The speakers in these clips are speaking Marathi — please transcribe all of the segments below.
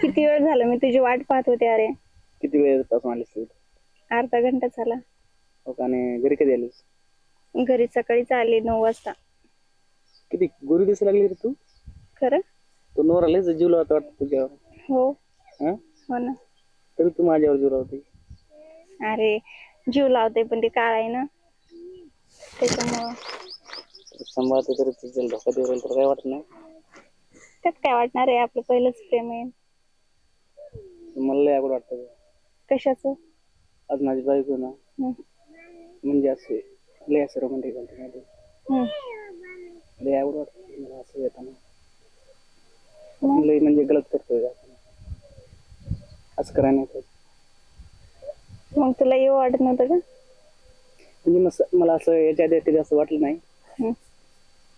किती वेळ झाला? मी तुझी वाट पाहत होते अरे. किती वेळपासून आलीस तू? अर्धा घंटा झाला. हो का? आणि घरी कधी आलीस? घरी सकाळीच आले नऊ वाजता. किती? गोरी दिसायला लागली रे तू? खरं? तू नवरा लयच जीव लावत वाटत तुझ्यावर. हो. हा? हो ना. तरी तू माझ्यावर जीव लावते? अरे जीव लावते पण ते काळ आहे ना. त्याच्यामुळं. सांभाळते तरी तुझ्या धोका देऊ राहील तर काय वाटत नाही? त्यात काय वाटणार आहे? आपलं पहिलंच प्रेम आहे. मला लय आवड वाटतं कशाचं? आज माझी बायको ना. हम्म. म्हणजे असे लय असं रोमॅन्टिक झालं हम्म. लय आवड वाटतं मला असं येताना आपण लय म्हणजे गलत करतोय आपण असं करायला नाही पाहिजे मग तुला येऊ वाटत नव्हतं का? म्हणजे मस- मला असं याच्या आधी कधी असं वाटलं नाही.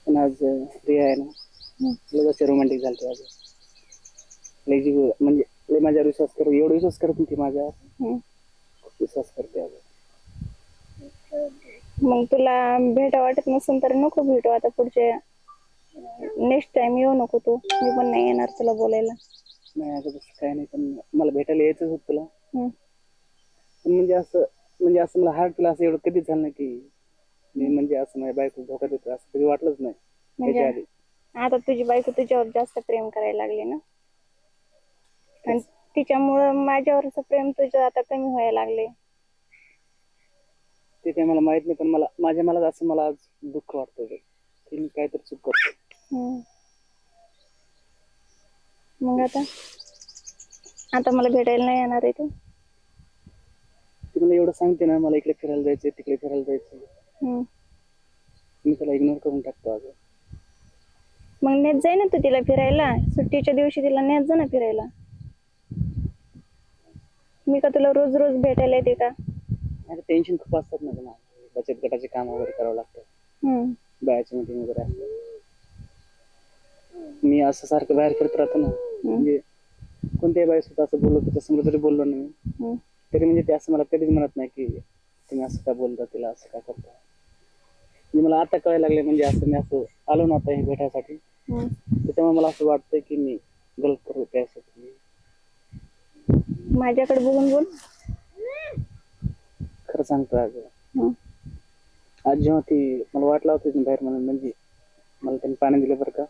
पण आज अं, रिया आहे ना. लय असे रोमॅन्टिक झालते आज. लय जीव म्हणजे लय माझ्यावर विश्वास कर एवढा विश्वास करत नाही ती माझ्यावर. खूप विश्वास करते आज. मग तुला भेटा वाटत नसेल तर नको भेटू आता पुढच्या नेक्स्ट टाइम येऊ नको तू. मी पण नाही येणार तुला बोलायला. नाही अगं तसं काय नाही पण मला भेटायला यायचंच होत तुला. हम्म. पण म्हणजे असं म्हणजे असं मला हार्ट तुला असं एवढं कधीच झालं नाही की मी म्हणजे असं माझ्या बायको धोका देतो असं कधी वाटलंच नाही. म्हणजे आधी. आता तुझी बायको तुझ्यावर जास्त प्रेम करायला लागली ना? आणि तिच्यामुळं माझ्यावरच प्रेम तुझं आता कमी व्हायला लागले ते काही मला माहीत नाही पण मला माझ्या मला असं मला आज दुःख वाटतं. की मी काहीतरी चूक करतो. मग आता? आता मला भेटायला नाही येणार आहे तू. ती मला एवढं सांगते ना मला इकडे फिरायला जायचंय तिकडे फिरायला जायचंय. हम्म. मी त्याला इग्नोर करून टाकतो अगं. मग नेत जाय ना तू तिला फिरायला. सुट्टीच्या दिवशी तिला नेत जा ना फिरायला. मी का तुला रोज रोज भेटायला येते का? आता टेन्शन खूप असतात ना मला. बचत गटाचे काम वगैरे करावं लागतं. हम्म. बाहेरची मीटिंग वगैरे असते मी असं सारखं बाहेर फिरत राहतो ना. म्हणजे कोणत्याही बाईसोबत असं बोललो त्याच्यासमोर जरी बोललो ना मी हम्म. तरी म्हणजे ते असं मला कधीच म्हणत नाही की तुम्ही असं का बोलता तिला असं का करता म्हणजे मला आता कळायला लागले म्हणजे असं मी असं आलो ना आता हे भेटायसाठी. त्याच्यामुळे मला असं वाटतंय की मी गलत करू त्यासाठी माझ्याकडे बघून बोल खरं सांगतो अगं हम्म. आज जेव्हा ती मला वाटलं होतं बाहेर म्हणून म्हणजे मला त्यांनी पाणी दिलं बरं का.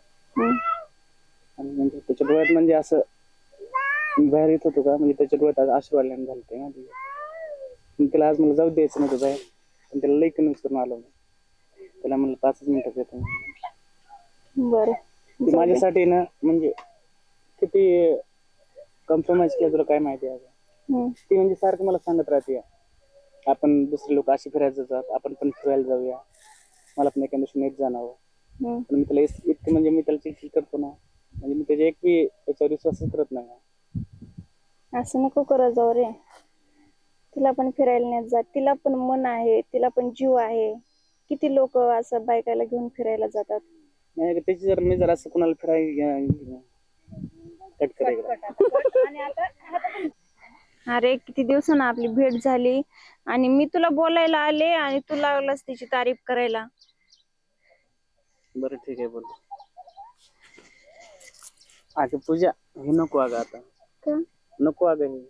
आणि म्हणजे त्याच्या डोळ्यात म्हणजे असं मी बाहेर येत होतो का? म्हणजे त्याच्या डोळ्यात आज आश्रू आल्याने झालं ते. माहिती पण त्याला आज मला जाऊ द्यायचं नव्हतं बाहेर. पण त्याला लई कन्व्हिन्स करून आलो मी त्याला म्हणलं पाचच मिनिटात येतो. बरं. ती माझ्यासाठी ना म्हणजे किती कॉम्प्रोमाइज केलं तुला काय माहिती आहे? अगं? ती म्हणजे सारखं मला सांगत राहते. आपण दुसरे लोक असे फिरायला जातात आपण पण फिरायला जाऊया. मला पण एका दिवशी नेट जाणावं. हम्म. पण मी त्याला इतकं म्हणजे मी त्याला चिडचिड करतो ना. म्हणजे मी त्याच्या एक बी याच्यावर विश्वासच करत नाही. असं नको करत जाऊ रे. तिला पण फिरायला नेत जा तिला पण मन आहे. तिला पण जीव आहे. किती लोक असं बायकाला घेऊन फिरायला जातात. नाही त्याची जर मी जर असं कोणाला फिरायला कट करायला. अरे किती दिवसानं आपली भेट झाली. आणि मी तुला बोलायला आले आणि तू लागलास तिची तारीफ करायला. बरं ठीक आहे बोल. अगं पूजा हे नको अगं आता. का? नको अगं हे.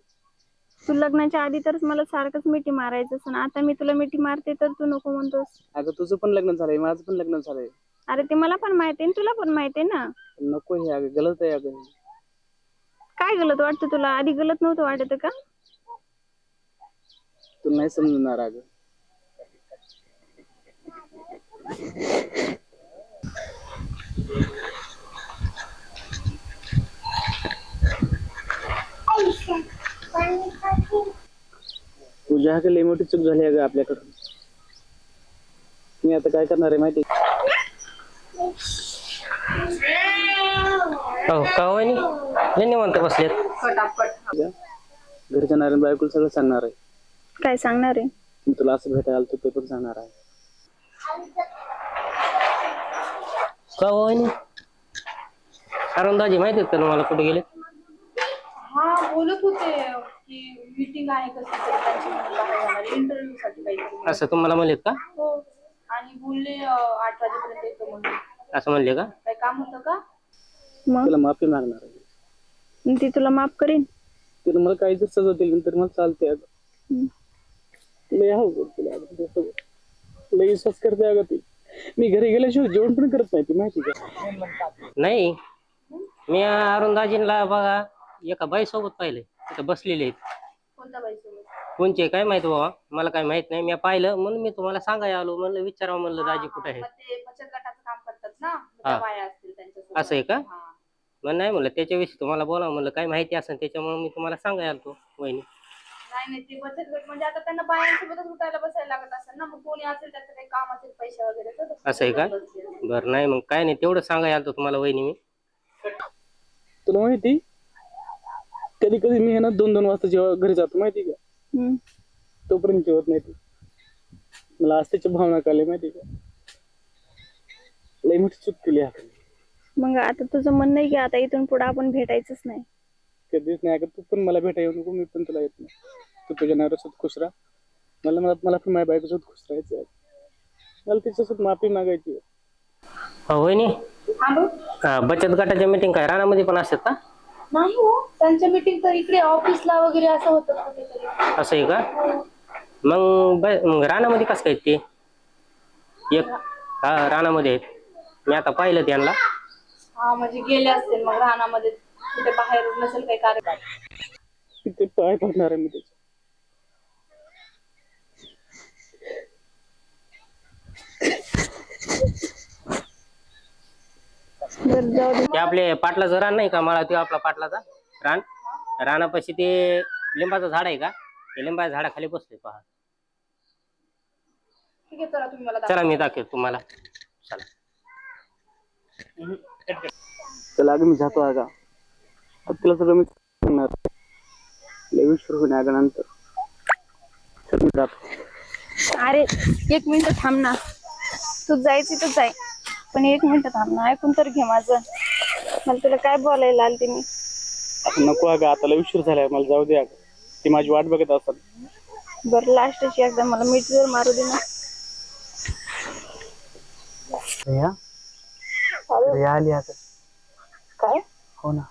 तू लग्नाच्या आधी तरच मला सारखंच मिठी मारायचं आता मी तुला मिठी मारते तर तू नको म्हणतोस. अगं तुझं पण लग्न झालंय माझं पण लग्न झालंय. अरे ते मला पण माहिती आहे तुला पण माहिती आहे ना. नको हे अगं गलत आहे अगं हे. काय गलत वाटतं तुला? आधी गलत नव्हतं वाटत का? तू नाही समजणार अगं. हा लई मोठी चूक झाली अगं आपल्याकडून? मी आता काय करणार आहे माहिती हो का? वहिनी? लय निवांत बसलेत. का घरच्या नारायण बायकोला सगळं सांगणार आहे. काय सांगणार आहे? मी तुला असं भेटायला ते पण सांगणार आहे. का वहिनी? अरुणदाजी माहिती आहेत का तुम्हाला कुठे गेले हा बोलत होते की मीटिंग आहे कसली तरी त्यांची म्हणून बाहेर जाणार इंटरव्ह्यू साठी असं तुम्हाला म्हणलेत का? हो. आणि बोलले अं, आठ वाजेपर्यंत येतो म्हणून. असं म्हणले का? काय काम होतं का? मग? तिला माफी मागणार आहे. मग ती तुला माफ करीन. तिला मला काही जर सजा दिली तर मला चालते अगं. लय अवघड तिला अगं तुझ्यासोबत. लय विश्वास करते अगं ती. मी घरी गेल्याशिवाय जेवण पण करत नाही ती माहिती का? नाही. मी अरुणदाजींना बघा एका बाई सोबत पाहिले तिथं बसलेले आहेत. कोणत्या बाईसोबत? कोणचे काय माहीत बाबा? मला काय माहीत नाही. मी पाहिलं. म्हणून मी तुम्हाला सांगायला आलो. म्हणलं विचारावं म्हणलं दाजी कुठे आहे मग ते बचत गटाचं काम करतात ना? मग हा. त्या बाया असतील त्यांच्यासोबत. असं आहे का? हा. मग नाही म्हणलं. त्याच्याविषयी तुम्हाला बोलावं म्हणलं. काय माहिती असेल त्याच्यामुळे मी तुम्हाला सांगायला आलतो वहिनी. नाही नाही. ते बचत गट म्हणजे आता त्यांना बायांसोबतच उठायला बसायला लागत असेल ना? मग कोणी असेल त्याचं काही काम असेल पैसे वगैरे तर ते असं आहे का? बरं नाही मग काय नाही. तेवढं सांगायला आलतो तुम्हाला वहिनी मी. तुला माहिती? कधी कधी मी आहे ना दोन दोन वाजता जेव्हा घरी जातो माहिती का? हम्म. तोपर्यंत जेवत नाही ती. मला आज त्याची भावना कळली माहिती का? लई मोठी चूक केली आपण. मग आता तुझं म्हणणं आहे की आता इथून पुढे आपण भेटायचंच नाही. कधीच नाही अगं तू पण मला भेटा येऊ नको मी पण तुला येत नाही. तू तुझ्या नवऱ्यासोबत खुश राहा. मला मला मला पण माझ्या बायकोसोबत खुश राहायचं आहे मला तिच्यासोबत माफी मागायची आहे. हो वहिनी. हा, बचत गटाच्या मीटिंग काय रानामध्ये पण असतात का? नाही हो त्यांच्या मीटिंग तर इकडे ऑफिसला वगैरे असं होतं कुठेतरी. असं आहे का? मग ब- मग रानामध्ये कसं काय ते? एक हा रानामध्ये आहेत. मी आता पाहिलं त्यांना. हा म्हणजे गेले असतील मग रानामध्ये. कुठे बाहेर नसेल काही कार्यक्रम. तिथे पाय पडणार आहे मी त्याचे ते आपले पाटलाचं रान नाही का मला ते आपला पाटलाचा रान. रानापाशी ते लिंबाचं झाड आहे का? ते लिंबाच्या झाडाखाली बसतोय पहा. ठीक आहे चला तुम्ही मला चला मी दाखवतो तुम्हाला. चला. मी जातो आता तिला सगळं मी सांगणार. लय विश्वास होणे नंतर. चल मी जातो. अरे एक मिनिट थांब ना. तू जायची तर जाय. पण एक मिनिट थांब ना ऐकून तर घे माझं. मला तुला काय बोलायला आलते मी? आता नको अगं आता लय उशीर झालाय मला जाऊ दे अगं. ती माझी वाट बघत असत बरं लास्टची एकदा मला मीठ जर मारू दे ना. रिया रिया आली आता. काय? हो ना.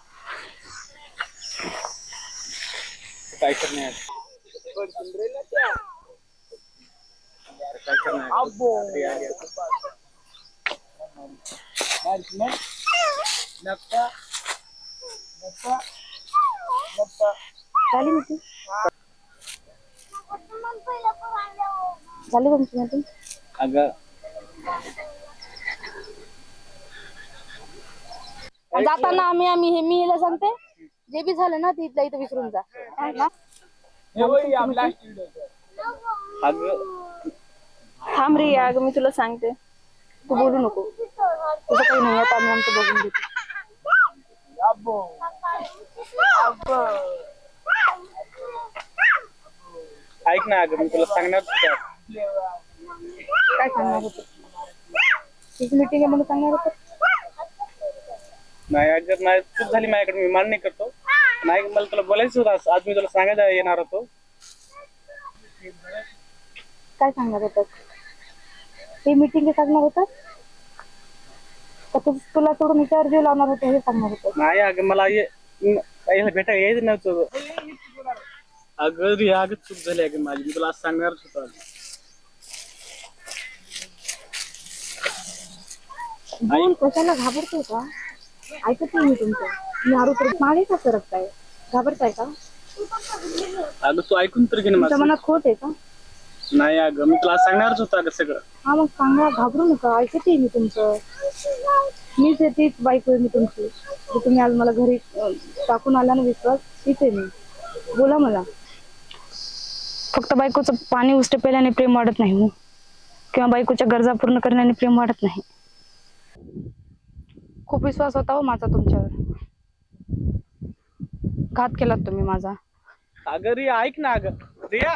काय करणार झाली मीटिंग झाली तुमची मीटिंग अगं जाताना आम्ही आम्ही हे मी हिला सांगते जे बी झालं ना ते इथल्या इथं विसरून जा हा? अगं थांब रे अगं मी तुला सांगते तू बोलू नको तुझं काही नाही आता आम्ही आमचं बघून घेतो ऐक ना अगं मी तुला सांगणार होतं. काय सांगणार होतं तुझी मीटिंग आहे म्हणून सांगणार होतं नाही अगं नाही चूक झाली माझ्याकडे मी मान्य करतो नाही मला तुला बोलायचं होतं आज. आज मी तुला सांगायला येणार होतो काय सांगणार होतं ते मीटिंग सांगणार होतं. का तू तुला सोडून विचार जीव लावणार होतं हे सांगणार होतं. नाही अगं मला ये म- यायला भेटायला यायचं नव्हतं. अगं रिया अगं चूक झाली अगं माझी. मी तुला आज सांगणारच होतो अगं. बोल कशाला घाबरतोय का? ऐकत नाही मी तुमचं. मी आरू तर मागे का सरकताय? घाबरताय का? तुमच्या अगं तू ऐकून तर घे ना माझं. मनात खोट आहे का? नाही अगं मी तुला आज सांगणारच होतो अगं सगळं. हा मग सांगा घाबरू नका. ऐकते मी तुमचं. मीच आहे तीच बायको आहे मी तुमची. जे तुम्ही आज मला घरी अं, टाकून आला ना विश्वास तीच आहे मी. बोला मला. फक्त बायकोचं पाणी उष्ट पेल्याने प्रेम वाढत नाही हो. किंवा बायकोच्या गरजा पूर्ण करण्याने प्रेम वाढत नाही. खूप विश्वास होता हो माझा तुमच्यावर. घात केलात तुम्ही माझा. अगं रिया ऐक ना अगं. रिया.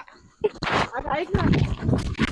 अगं ऐक ना.